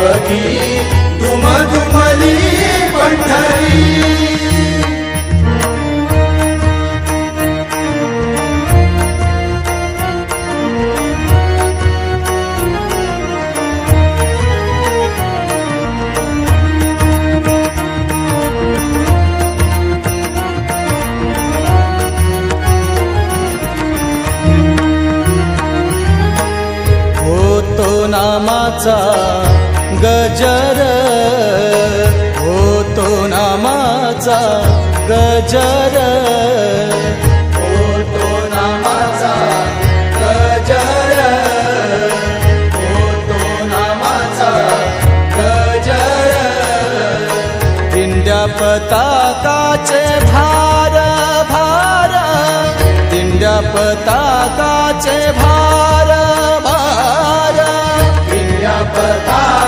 पंढरी तुम तुमली पंढरी नामाचा गजर होतो नामाचा गजर होतो नामाचा गजर होतो नामाचा गजर. दिंड्या पताकाचे भार भार. दिंड्या पताकाचे भार भार. दिव्या पताकाचे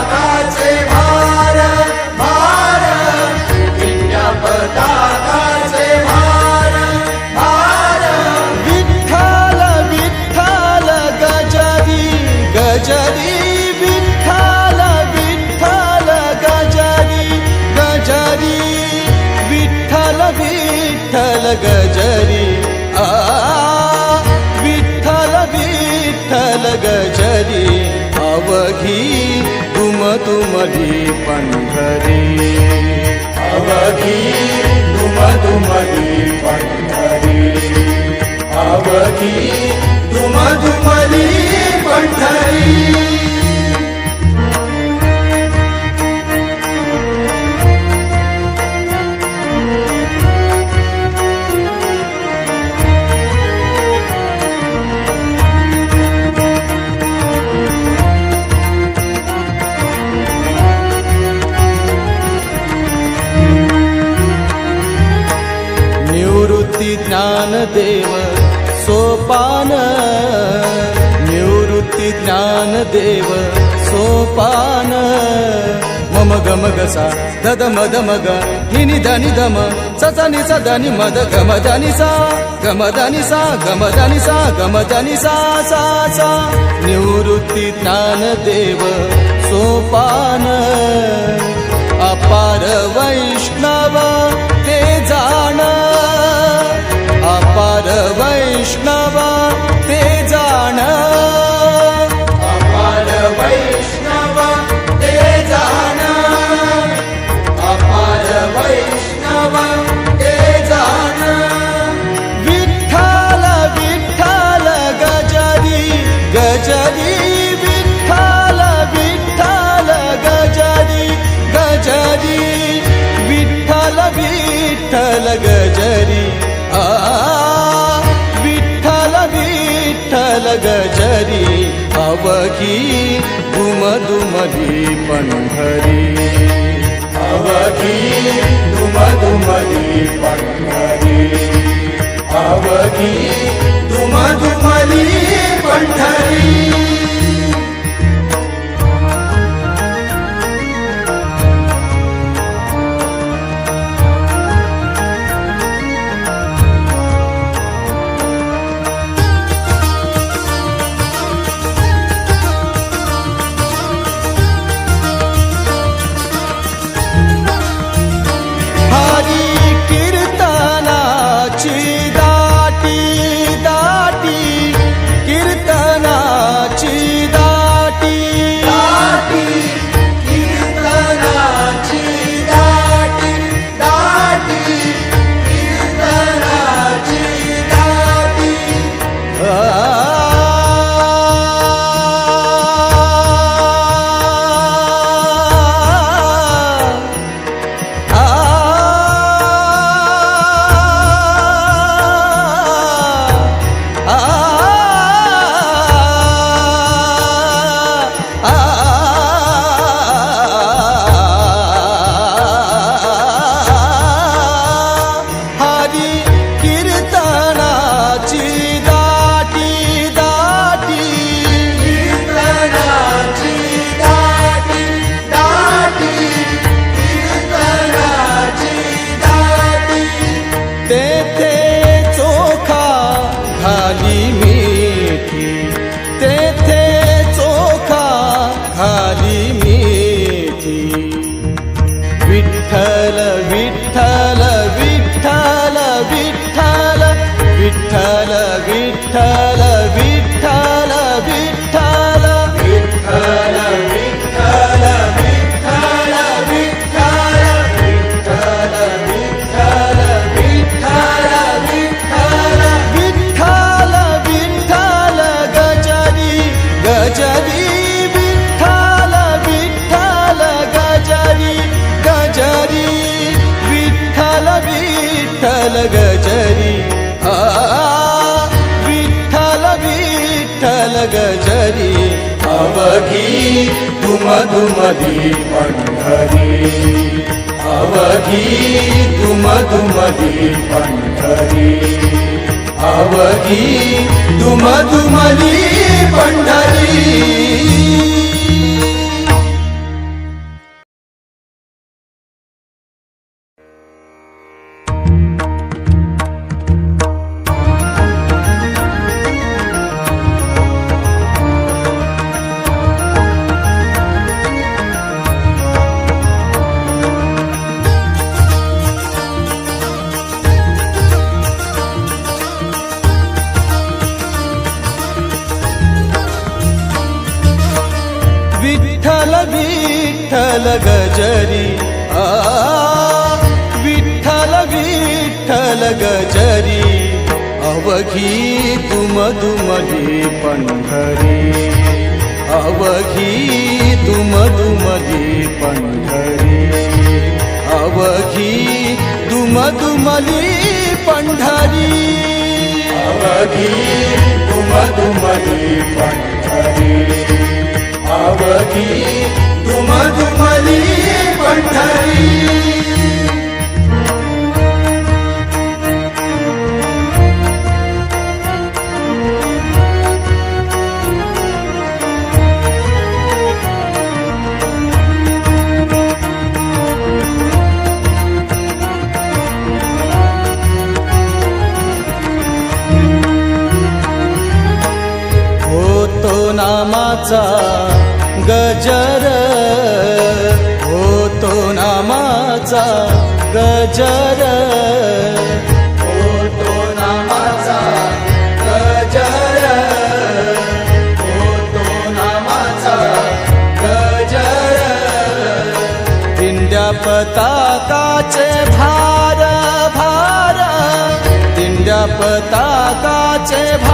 विठ्ठल गजरी गजरी विठ्ठल विठ्ठल गजरी। आ विठ्ठल विठ्ठल गजरी अवघी तुम तुमली पंढरी। अवघी तुम तुमली पंढरी। अवघी तुम तुमली पंढरी ज्ञानदेव सोपान। मम गम गसा दद मद मग निनि धनि दम ससनि सदनि मद गम धनि सा गम धनि सा गम धनि सा गम धनि सा सा सा निवृत्ती ज्ञानदेव सोपान। अपार वैष्णव ते जाण अपार वैष्णव पण्री आवधि पण्ठरी आवधि ती पण्ठरी था अवधि मधुमदी पण्ढरी। अवधि पण्डली पण्ढरी। अवधि अवगीमधुमी पण्ढरी। विठ्ठल गजरी. आ विठ्ठल विठ्ठल गजरी. अवघी तुम दुमली पंढरी. अवघी तुम दुमली पंढरी. अवघी तुम दुमली पंढरी. अवघी तुम दुमदुमली पंढरी. अवघी तुम पंढरी नामाचा गजर नामाचा गजर. होतो नामाचा गजर. होतो नामाचा गजर. दिंड्या पताकाचे भार भार. दिंड्या पताकाचे भार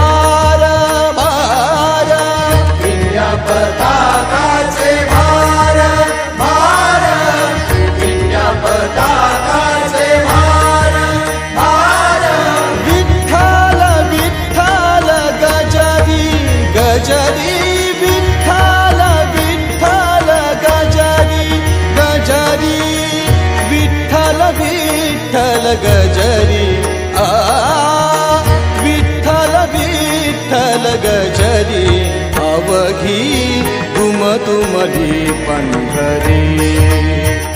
झरी अवघी तुम तुमधी पंढरी.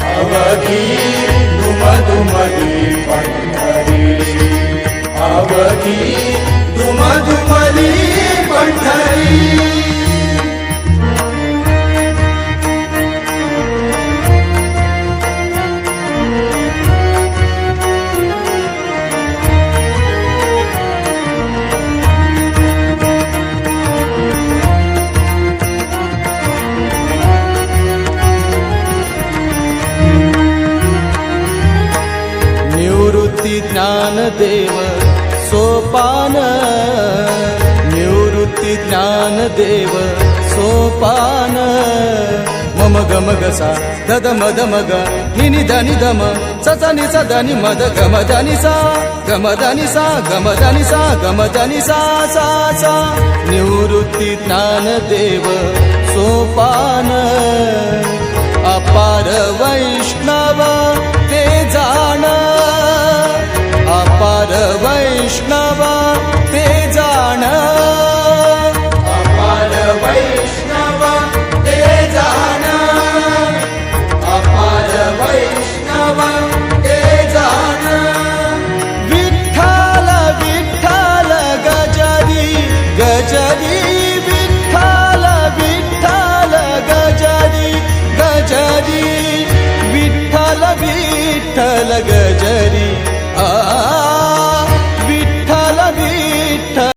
अवघी तुम तुमधी पंढरी. अवघी तुम तुम सोपान निवृत्ती ज्ञानदेव सोपान. मम गम गसा दद मद मग निनि धनि दम सनि धनि मद गम धनि सा गम धनि सा गम धनि सा गम धनि सा सा सा निवृत्ती ज्ञानदेव सोपान अपार वैष्णव